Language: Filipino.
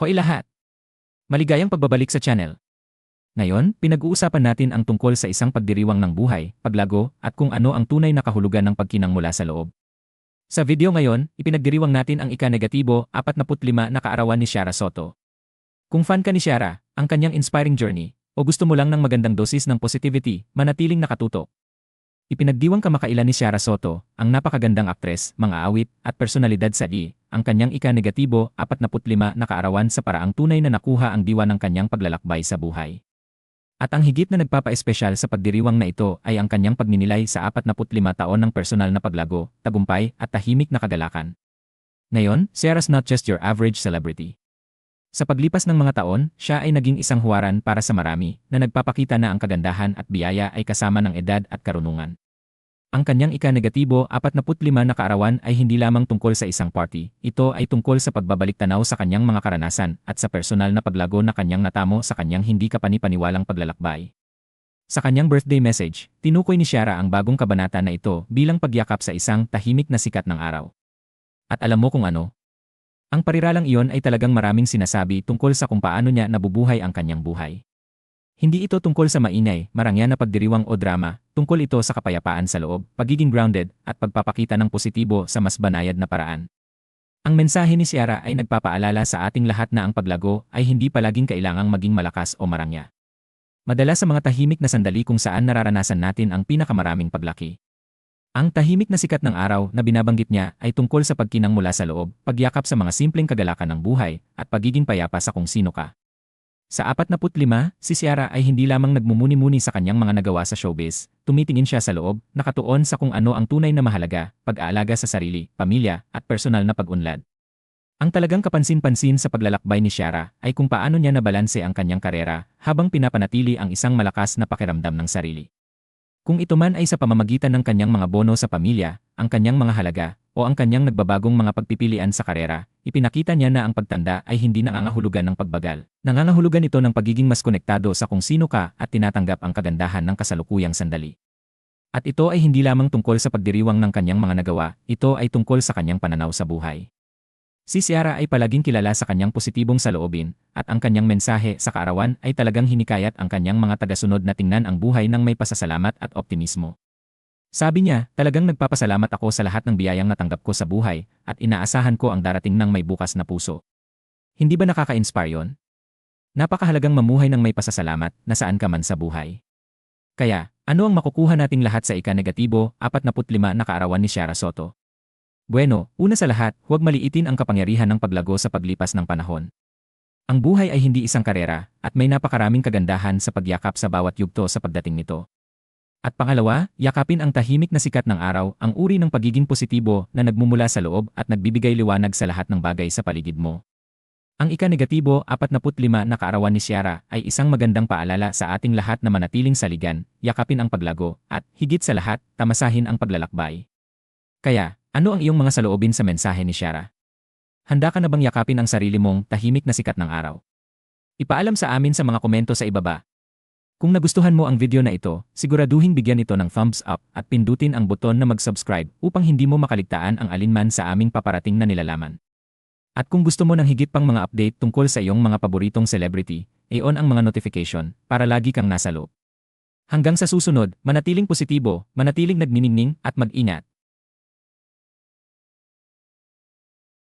Hoy lahat! Maligayang pagbabalik sa channel. Ngayon, pinag-uusapan natin ang tungkol sa isang pagdiriwang ng buhay, paglago, at kung ano ang tunay na kahulugan ng pagkinang mula sa loob. Sa video ngayon, ipinagdiriwang natin ang ika-negatibo 45 na kaarawan ni Shara Soto. Kung fan ka ni Shara, ang kanyang inspiring journey, o gusto mo lang ng magandang dosis ng positivity, manatiling nakatutok. Ipinagdiwang kamakailan ni Shara Soto, ang napakagandang aktres, mga awit, at personalidad sa I, ang kanyang ika-negatibo 45 na kaarawan sa paraang tunay na nakuha ang diwa ng kanyang paglalakbay sa buhay. At ang higit na nagpapa-espesyal sa pagdiriwang na ito ay ang kanyang pagninilay sa 45 taon ng personal na paglago, tagumpay, at tahimik na kagalakan. Ngayon, Sarah's not just your average celebrity. Sa paglipas ng mga taon, siya ay naging isang huwaran para sa marami na nagpapakita na ang kagandahan at biyaya ay kasama ng edad at karunungan. Ang kanyang ika-negatibo 45 na kaarawan ay hindi lamang tungkol sa isang party, ito ay tungkol sa pagbabalik tanaw sa kanyang mga karanasan at sa personal na paglago na kanyang natamo sa kanyang hindi kapanipaniwalang paglalakbay. Sa kanyang birthday message, tinukoy ni Shara ang bagong kabanata na ito bilang pagyakap sa isang tahimik na sikat ng araw. At alam mo kung ano? Ang pariralang iyon ay talagang maraming sinasabi tungkol sa kung paano niya nabubuhay ang kanyang buhay. Hindi ito tungkol sa maingay, marangya na pagdiriwang o drama, tungkol ito sa kapayapaan sa loob, pagiging grounded, at pagpapakita ng positibo sa mas banayad na paraan. Ang mensahe ni Ciara ay nagpapaalala sa ating lahat na ang paglago ay hindi palaging kailangang maging malakas o marangya. Madalas sa mga tahimik na sandali kung saan nararanasan natin ang pinakamaraming paglaki. Ang tahimik na sikat ng araw na binabanggit niya ay tungkol sa pagkinang mula sa loob, pagyakap sa mga simpleng kagalakan ng buhay, at pagiging payapa sa kung sino ka. Sa 45, si Ciara ay hindi lamang nagmumuni-muni sa kanyang mga nagawa sa showbiz, tumitingin siya sa loob, nakatuon sa kung ano ang tunay na mahalaga, pag-aalaga sa sarili, pamilya, at personal na pag-unlad. Ang talagang kapansin-pansin sa paglalakbay ni Ciara ay kung paano niya nabalanse ang kanyang karera habang pinapanatili ang isang malakas na pakiramdam ng sarili. Kung ito man ay sa pamamagitan ng kanyang mga bono sa pamilya, ang kanyang mga halaga, o ang kanyang nagbabagong mga pagpipilian sa karera, ipinakita niya na ang pagtanda ay hindi nangangahulugan ng pagbagal. Nangangahulugan ito ng pagiging mas konektado sa kung sino ka at tinatanggap ang kagandahan ng kasalukuyang sandali. At ito ay hindi lamang tungkol sa pagdiriwang ng kanyang mga nagawa, ito ay tungkol sa kanyang pananaw sa buhay. Si Ciara ay palaging kilala sa kanyang positibong saloobin, at ang kanyang mensahe sa kaarawan ay talagang hinikayat ang kanyang mga tagasunod na tingnan ang buhay ng may pasasalamat at optimismo. Sabi niya, talagang nagpapasalamat ako sa lahat ng biyayang natanggap ko sa buhay, at inaasahan ko ang darating ng may bukas na puso. Hindi ba nakaka-inspire yon? Napakahalagang mamuhay ng may pasasalamat na saan ka man sa buhay. Kaya, ano ang makukuha nating lahat sa ika-negatibo 45 na kaarawan ni Shara Soto? Bueno, una sa lahat, huwag maliitin ang kapangyarihan ng paglago sa paglipas ng panahon. Ang buhay ay hindi isang karera, at may napakaraming kagandahan sa pagyakap sa bawat yugto sa pagdating nito. At pangalawa, yakapin ang tahimik na sikat ng araw, ang uri ng pagiging positibo na nagmumula sa loob at nagbibigay liwanag sa lahat ng bagay sa paligid mo. Ang ika-negatibo 45 na kaarawan ni Ciara ay isang magandang paalala sa ating lahat na manatiling saligan, yakapin ang paglago, at, higit sa lahat, tamasahin ang paglalakbay. Kaya, ano ang iyong mga saloobin sa mensahe ni Shara? Handa ka na bang yakapin ang sarili mong tahimik na sikat ng araw? Ipaalam sa amin sa mga komento sa ibaba. Kung nagustuhan mo ang video na ito, siguraduhin bigyan ito ng thumbs up at pindutin ang buton na mag-subscribe upang hindi mo makaligtaan ang alinman sa aming paparating na nilalaman. At kung gusto mo ng higit pang mga update tungkol sa iyong mga paboritong celebrity, i-on ang mga notification para lagi kang nasa loob. Hanggang sa susunod, manatiling positibo, manatiling nagniningning at mag-ingat.